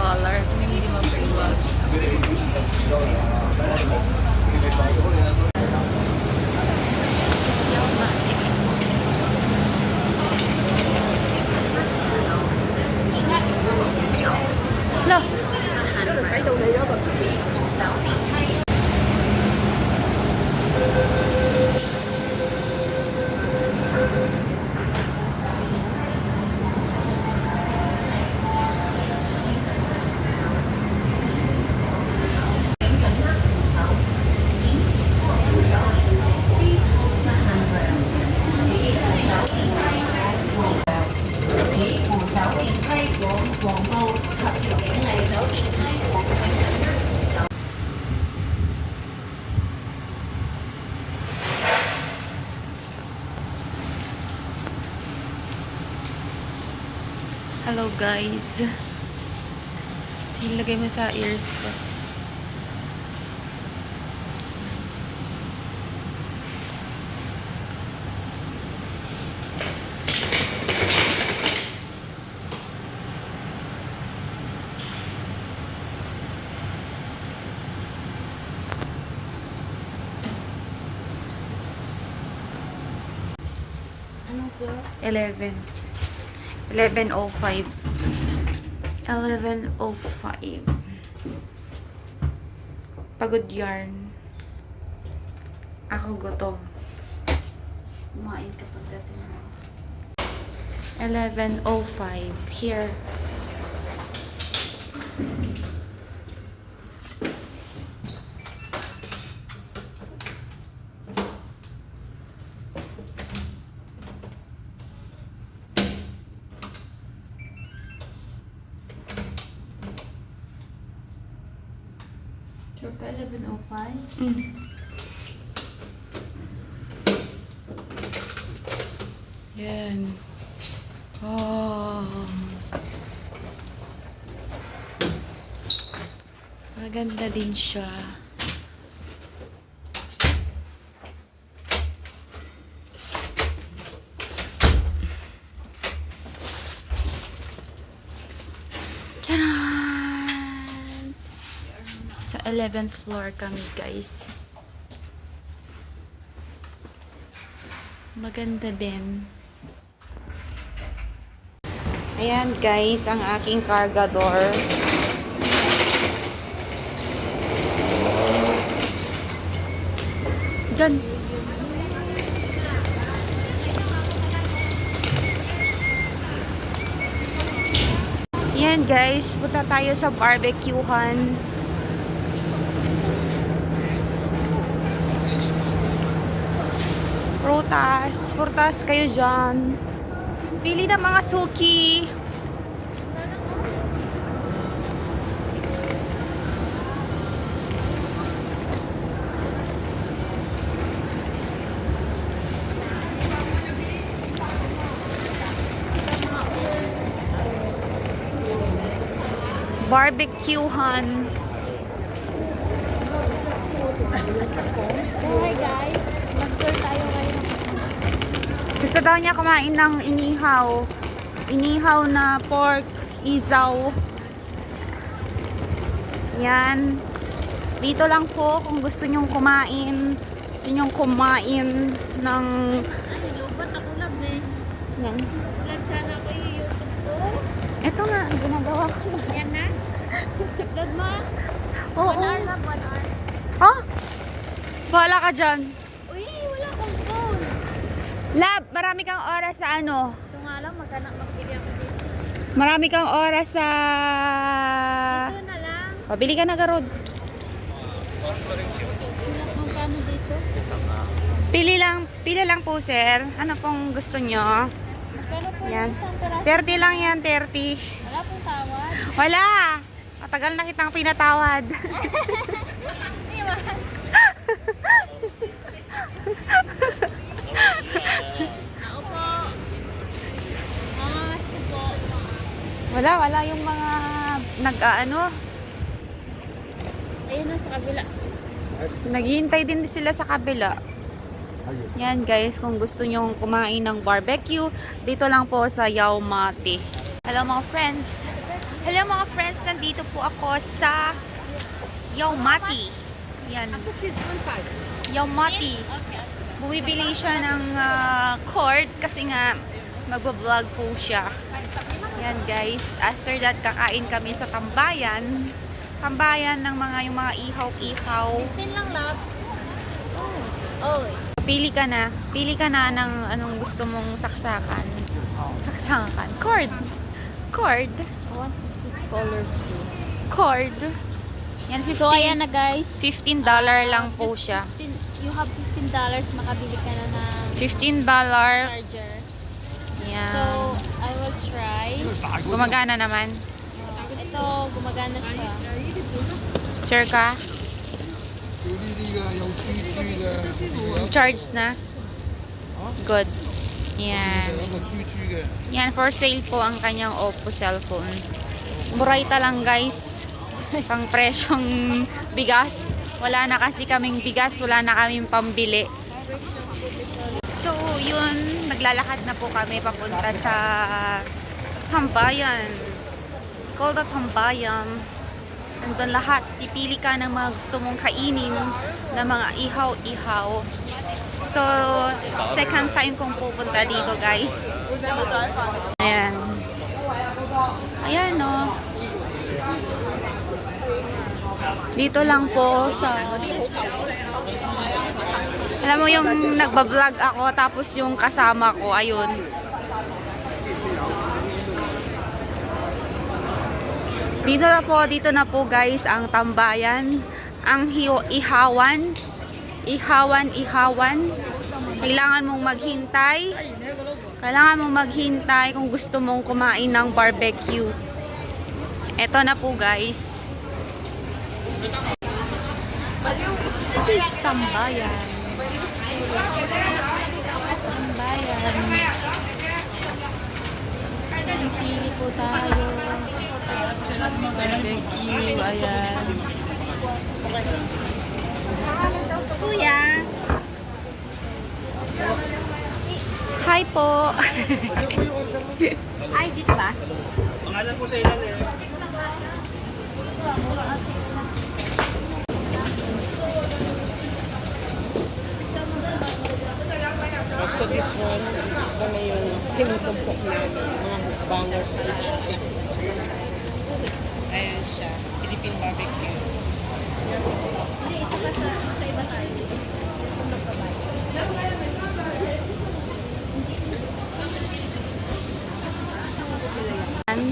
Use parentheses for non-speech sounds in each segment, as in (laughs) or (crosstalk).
color kung hindi mag-reward. Hello guys. Ilagay mo sa ears ko. Anong floor? 11. 11.05. 11.05. Pagod yarn. Ako gutom. Kumain ka pagdating mo. 11.05. Here. 11.05? Mm. Yan. Oh. Maganda din siya. Charan! Sa 11th floor kami, guys. Maganda din. Ayan, guys, ang aking cargador. Gan. Yan guys, punta tayo sa barbecuehan. Prutas, prutas kayo dyan. Pili ng mga suki. Barbecuehan. So, hi guys. Mag-tour tayo ngayon. Gusto daw niya kumain ng inihaw. Inihaw na pork, isaw. Yan. Dito lang po kung gusto nyong kumain. Gusto nyong kumain ng... Ay, ako lab eh. ng Vlog sana ako yung YouTube ko. ito nga, ginagawa ko na. Yan na. Vlog mo. Oo. One hour lang, one hour. Ha? Bahala ka dyan. Uy, wala akong phone. Lab, marami kang oras sa ano? Ito nga lang, maghanap magpili ako dito. Marami kang oras sa... Ito na lang. Pabili ka na garod. Dito. Pili lang, pili lang po sir. Ano pong gusto nyo? Magkano po Yan. yung isang peraso? 30 lang yan, 30. Wala pong tawad. Wala! Matagal na kitang pinatawad. (laughs) Iwan. (laughs) Ako po. Mamas ko po. wala, wala yung mga nag-ano. Ayun na sa kabila. Naghihintay din sila sa kabila. Yan guys, kung gusto nyong kumain ng barbecue, dito lang po sa Yaumati. Hello mga friends! Hello mga friends, nandito po ako sa Yaumati. Yan. Yaumati. Bumibili siya ng ah, cord kasi nga magbablog po siya. Yan guys. After that, kakain kami sa tambayan. Tambayan ng mga yung mga ihaw-ihaw. 15 lang love. Oh. Oh, Pili ka na. Pili ka na ng anong gusto mong saksakan. Saksakan. Cord. Cord. I want to choose color blue. Cord. Yan, 15, So, ayan na guys. $15 lang po siya. 15 you have $15 makabili ka na ng $15 charger. Yeah. So, I will try. Gumagana naman. Oh, ito, gumagana siya. Sure ka? Charge na. Good. Yan. Yan, for sale po ang kanyang Oppo cellphone. Murayta lang guys. Pang presyong bigas. Wala na kasi kaming bigas, wala na kaming pambili. So, yun, naglalakad na po kami papunta sa Tambayan. Called the Tambayan. Nandun lahat. Pipili ka ng mga gusto mong kainin na mga ihaw-ihaw. So, second time kong pupunta dito, guys. Ayan. Ayan, no. Dito lang po sa... Alam mo yung nagbablog ako, tapos yung kasama ko, ayun. Dito na po, dito na po guys, ang tambayan. Ang hiyo, ihawan. Ihawan, ihawan. Kailangan mong maghintay. Kailangan mong maghintay kung gusto mong kumain ng barbecue. Ito na po guys. This is tambayan. Tambayan. Pili po tayo. Barbecue, ayan. Kuya. Hi po. Ay, dito ba? Pangalan po sa ilan eh. So this one, ito na yung tinutumpok namin, mga mukbangers each. Ayan. Ayan siya, Philippine barbecue.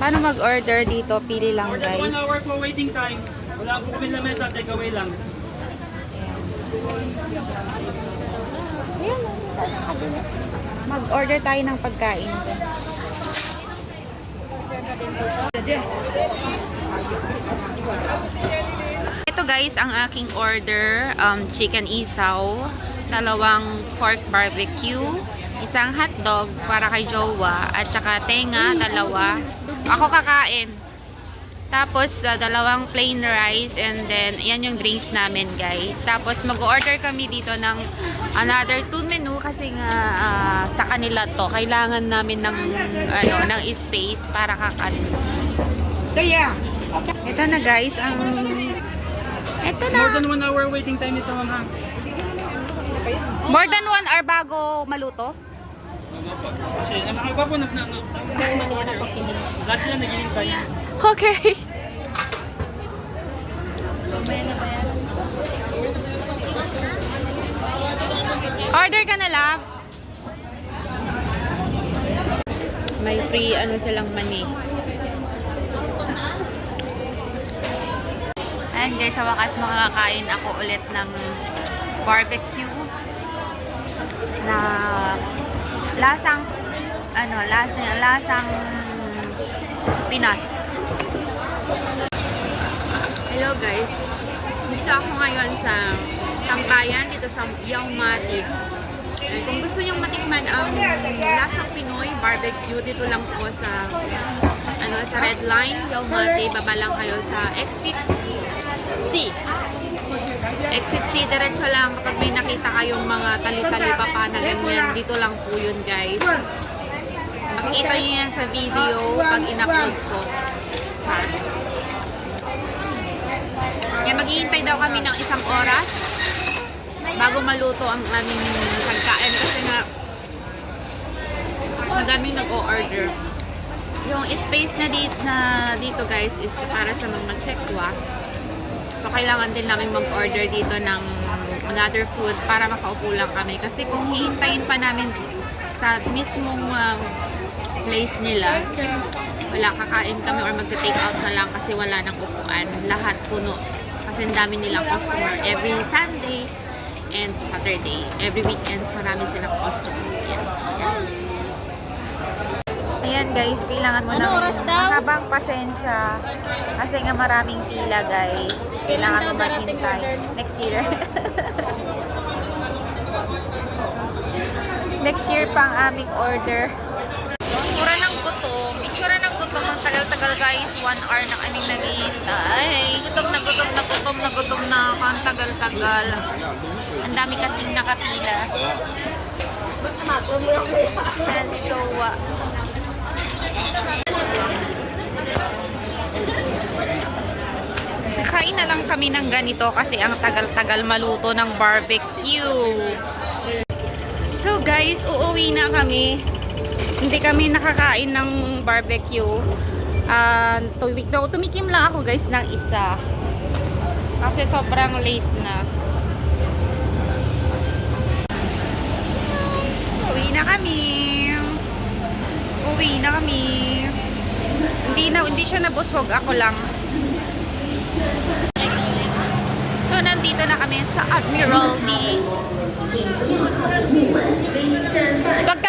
Paano mag-order dito? Pili lang More than one guys. hour po waiting time. Wala po kami lamesa, take away lang. Ayan, Mag-order tayo ng pagkain. Ito guys, ang aking order, um, chicken isaw, dalawang pork barbecue, isang hotdog para kay Jowa, at saka tenga, dalawa. Ako kakain. Tapos, uh, dalawang plain rice and then, yan yung drinks namin, guys. Tapos, mag-order kami dito ng another two menu kasi nga ah, sa kanila to. Kailangan namin ng, ano, ng space para kakanin. So yeah, Ito na, guys, ang... Ito na. More than one hour waiting time nito ma'am. More than one hour bago maluto? Kasi ang mga iba po na, na, na, lahat sila naghihintay. Okay. Order ka na lang. May free ano silang mani. Ayan guys, sa wakas makakain ako ulit ng barbecue na lasang ano, lasang lasang Pinas. Hello guys. Dito ako ngayon sa Tambayan dito sa Yaumati. And kung gusto niyo matikman ang lasang Pinoy barbecue dito lang po sa ano sa Red Line Yaumati baba lang kayo sa exit C. Exit C diretso lang kapag may nakita kayong mga tali-tali pa pa na ganyan dito lang po yun guys. Makikita niyo yan sa video pag in-upload ko. Ha? Yan, maghihintay daw kami ng isang oras bago maluto ang aming pagkain kasi nga madaming nag-o-order. Yung space na dito, na dito guys is para sa mga tsekwa. So, kailangan din namin mag-order dito ng another food para makaupo lang kami. Kasi kung hihintayin pa namin sa mismong um, place nila, wala kakain kami or magta-take out na lang kasi wala nang upuan. Lahat puno. Kasi ang dami nilang customer every Sunday and Saturday. Every weekends marami silang customer. Yan. Ayan guys, kailangan mo Ano ng oras daw? mahabang pasensya. Kasi nga maraming pila guys. Kailangan mo maghintay. Next year. (laughs) Next year pa ang aming order. Itsura ng gutom. Itsura ng gutom. Ang tagal-tagal guys. One hour na kaming naghihintay. Gutom na gutom na gutom na gutom na ako. Ang tagal-tagal. Ang dami kasing nakapila. Si Jowa. Kain na lang kami ng ganito kasi ang tagal-tagal maluto ng barbecue. So guys, uuwi na kami. Hindi kami nakakain ng barbecue. Uh, tumik tumikim lang ako guys ng isa. Kasi sobrang late na. Uwi na kami. Uwi na kami. Hindi na hindi siya nabusog ako lang. So nandito na kami sa Admiralty. Wag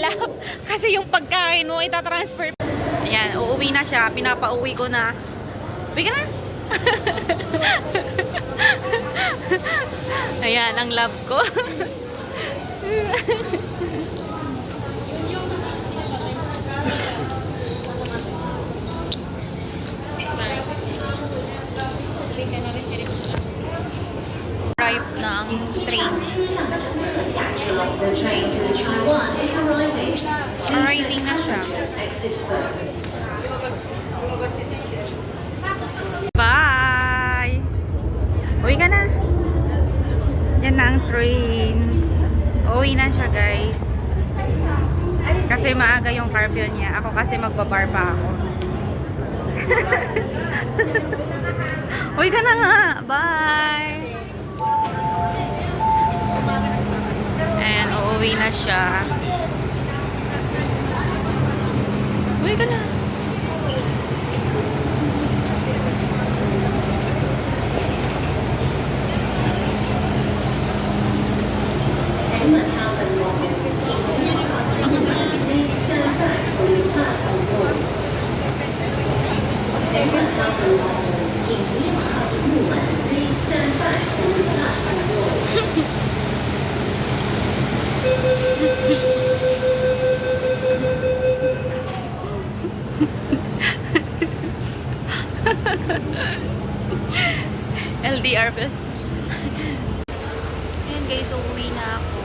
lang. (laughs) Kasi yung pagkain mo, itatransfer. Ayan, uuwi na siya. Pinapauwi ko na. Uwi ka na. (laughs) Ayan, ang love ko. (laughs) Arrive na ang train. The train to Taiwan is arriving. Arriving na siya. Exit first. Bye! Uwi ka na. Yan na ang train. Uwi na siya, guys. Kasi maaga yung curfew niya. Ako kasi magbabar pa ako. (laughs) Uwi ka na nga. Bye! And uuwi na siya. Uwi ka na. LDR pa. Ayan guys, uuwi na ako.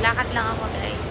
Lakad lang ako guys.